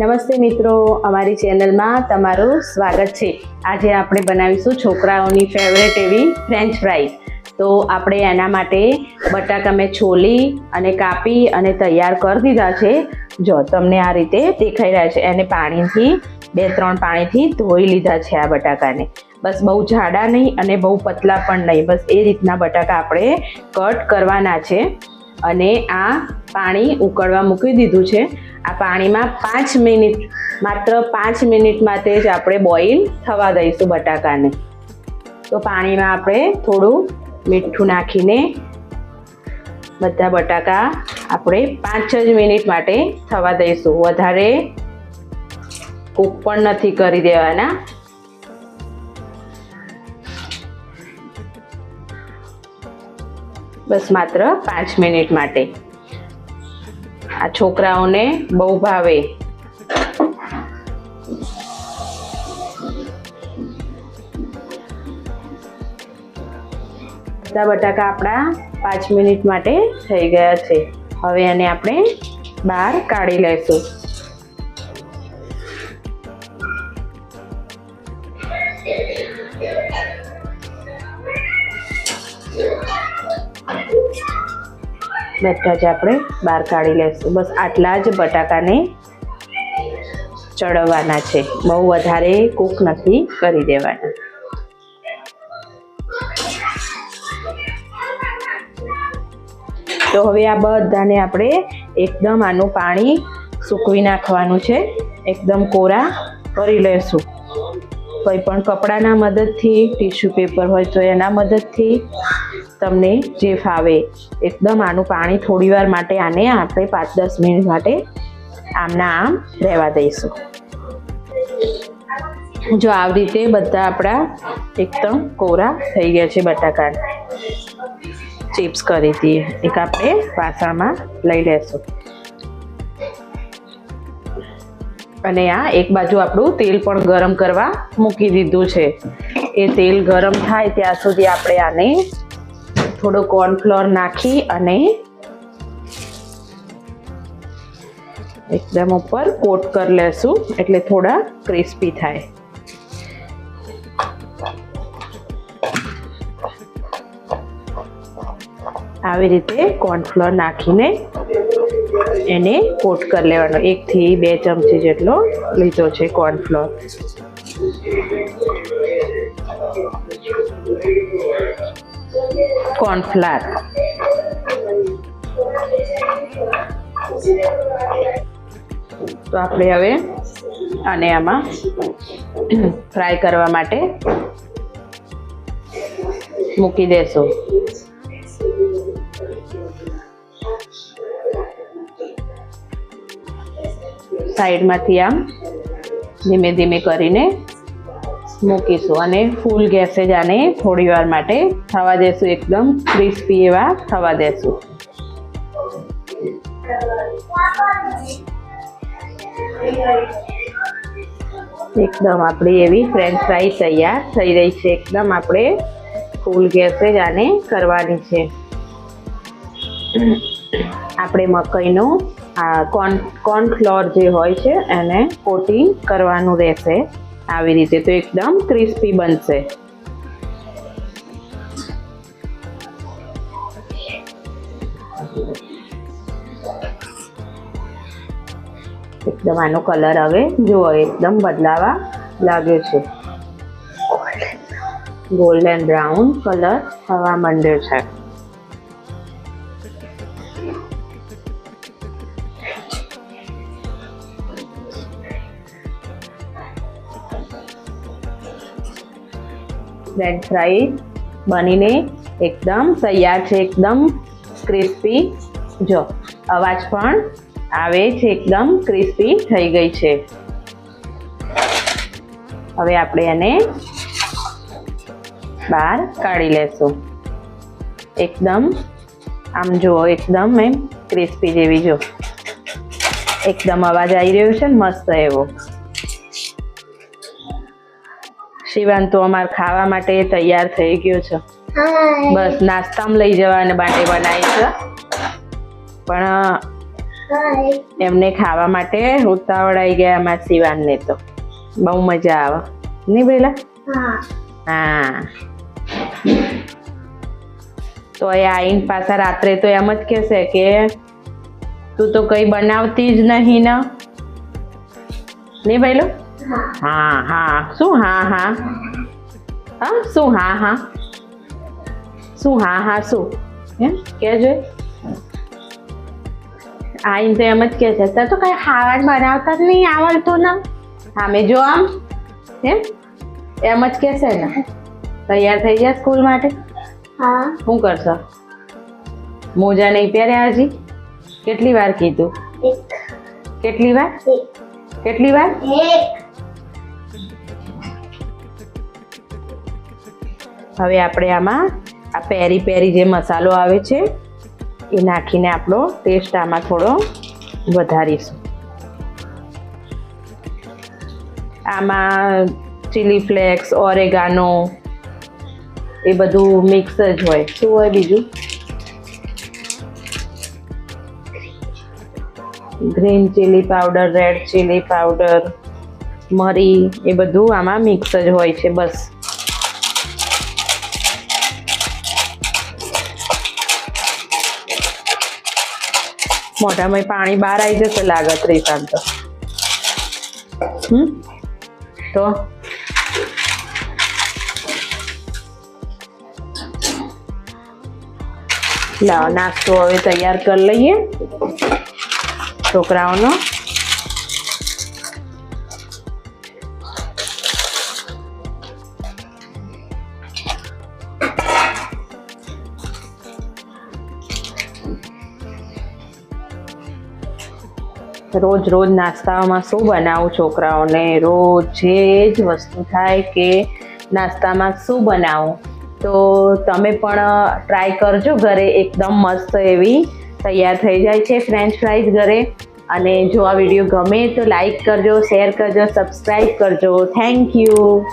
નમસ્તે મિત્રો, અમારી ચેનલમાં તમારું સ્વાગત છે. આજે આપણે બનાવીશું છોકરાઓની ફેવરેટ એવી ફ્રેન્ચ ફ્રાઈઝ તો આપણે એના માટે બટાકા મેં છોલી અને કાપી અને તૈયાર કરી દીધા છે. જો તમને આ રીતે દેખાઈ રહ્યા છે, એને પાણીથી, બે ત્રણ પાણીથી ધોઈ લીધા છે આ બટાકાને. બસ બહુ જાડા નહીં અને બહુ પતલા પણ નહીં, બસ એ રીતના બટાકા આપણે કટ કરવાના છે. અને આ પાણી ઉકળવા મૂકી દીધું છે. આ પાણીમાં પાંચ મિનિટ, માત્ર પાંચ મિનિટ માટે જ આપણે બોઇલ થવા દઈશું બટાકાને. તો પાણીમાં આપણે થોડું મીઠું નાખીને બધા બટાકા આપણે પાંચ જ મિનિટ માટે થવા દઈશું. વધારે કૂક પણ નથી કરી દેવાના. બસ માત્ર પાંચ મિનિટ માટે. આ છોકરાઓને બહુ ભાવે. બધા બટાકા આપણા પાંચ મિનિટ માટે થઈ ગયા છે. હવે એને આપણે બહાર કાઢી લઈશું બધા જ આપણે બહાર કાઢી લઈશું બસ આટલા જ બટાકાને ચડવવાના છે. બહુ વધારે કૂક નથી કરી દેવાના. તો હવે આ બધાને આપણે એકદમ આનું પાણી સૂકવી નાખવાનું છે. એકદમ કોરા કરી લેશું. કોઈ પણ કપડાના મદદથી, ટીશ્યુ પેપર હોય તો એના મદદથી તમને જે ફાવે, એકદમ આનું પાણી થોડી વાર માટે આને આપણે પાંચ દસ મિનિટ માટે આમના આમ રહેવા દઈશું. જો આવી રીતે બધા આપણા એકદમ કોરા થઈ ગયા છે બટાકા ચિપ્સ કરી દઈએ એક આપણે વાસણમાં લઈ લેશું. અને આ એક બાજુ આપણું તેલ પણ ગરમ કરવા મૂકી દીધું છે. એ તેલ ગરમ થાય ત્યાં સુધી આપણે આને થોડો કોર્નફ્લોર નાખી અને એકદમ ઉપર કોટ કરી લેશું એટલે થોડા ક્રિસ્પી થાય. આવી રીતે કોર્નફ્લોર નાખીને એને કોટ કરી લેવાનો. એકથી બે ચમચી જેટલો લીધો છે કોર્નફ્લોર કોર્નફ્લાર તો આપણે હવે અને આમાં ફ્રાય કરવા માટે મૂકી દેશું. સાઈડમાંથી આમ ધીમે ધીમે કરીને મૂકીશું અને ફૂલ ગેસે જ આને થોડી વાર માટે થવા દેશું એકદમ ક્રિસ્પી એવા થવા દેશું. એકદમ આપણી એવી ફ્રેન્ચ ફ્રાઈ તૈયાર થઈ રહી છે. એકદમ આપણે ફૂલ ગેસે જ આને કરવાની છે. આપણે મકઈનો આ કોર્ન, કોર્નફ્લોર જે હોય છે એને કોટિંગ કરવાનું રહેશે. આવી રીતે તો એકદમ ક્રિસ્પી બનશે. એકદમ આનો કલર હવે જુઓ, એકદમ બદલાવા લાગ્યો છે. ગોલ્ડન બ્રાઉન કલર થવા માંડ્યો છે. ફ્રેન્ચ ફ્રાઈ બનીને એકદમ તૈયાર છે, એકદમ ક્રિસ્પી જો, અવાજ પણ આવે છે, એકદમ ક્રિસ્પી થઈ ગઈ છે. હવે આપણે એને બહાર કાઢી લેશું. એકદમ, આમ જુઓ, એકદમ એમ ક્રિસ્પી જેવી જો. એકદમ અવાજ આવી રહ્યો છે મસ્ત એવો. શિવાન તો અમાર ખાવા માટે તૈયાર થઈ ગયો છે. બસ નાસ્તામાં લઈ જવાને માટે બનાવી છે. પણ એમને ખાવા માટે ઉતાવળાઈ ગયા અમારા શિવાનને તો. બહુ મજા આવે. નહીં પેલા હા. હા. તો એ આઈન પાછા રાત્રે તો એમ જ કહેશે કે તું તો કઈ બનાવતી જ નહીં ને. નહીં ભાઈલો હા હા. શું હા હા? હા શું હા હા? શું હા હા શું? એમ? કહેજો. આઈને તો એમ જ કહે છે. "તાર તો કઈ ખાવાનું બનાવતા જ નહીં આવડતું ને. સામે જો આમ એમ? એમ જ કહેશે ને. તૈયાર થઈ ગયા સ્કૂલ માટે? હા. શું કરશો? મોજા નહીં પહેર્યા હજી? કેટલી વાર કીધું? કેટલી વાર? કેટલી વાર? એક. હવે આપણે આમાં આ પેરી પેરી જે મસાલો આવે છે, એ નાખીને આપણો ટેસ્ટ આમાં થોડો વધારીશું. આમાં ચીલી ફ્લેક્સ ઓરેગાનો એ બધું મિક્સ જ હોય. શું હોય બીજું? Green chilli powder red chilli powder મરી એ બધું આમાં મિક્સ જ હોય છે, બસ. મોઢામાં પાણી બહાર આવી જશે લાગત રીસાન તો. તો? લાવો, નાસ્તો હવે તૈયાર કરી લઈએ. છોકરાઓનો. રોજ રોજ નાસ્તામાં શું બનાવું છોકરાઓને? રોજ જે જ વસ્તુ થાય કે નાસ્તામાં શું બનાવું? તો તમે પણ ટ્રાય કરજો ઘરે. એકદમ મસ્ત એવી તૈયાર થઈ જાય છે ફ્રેન્ચ ફ્રાઈઝ ઘરે. અને જો આ વીડિયો ગમે તો લાઈક કરજો શેર કરજો સબસ્ક્રાઈબ કરજો. Thank you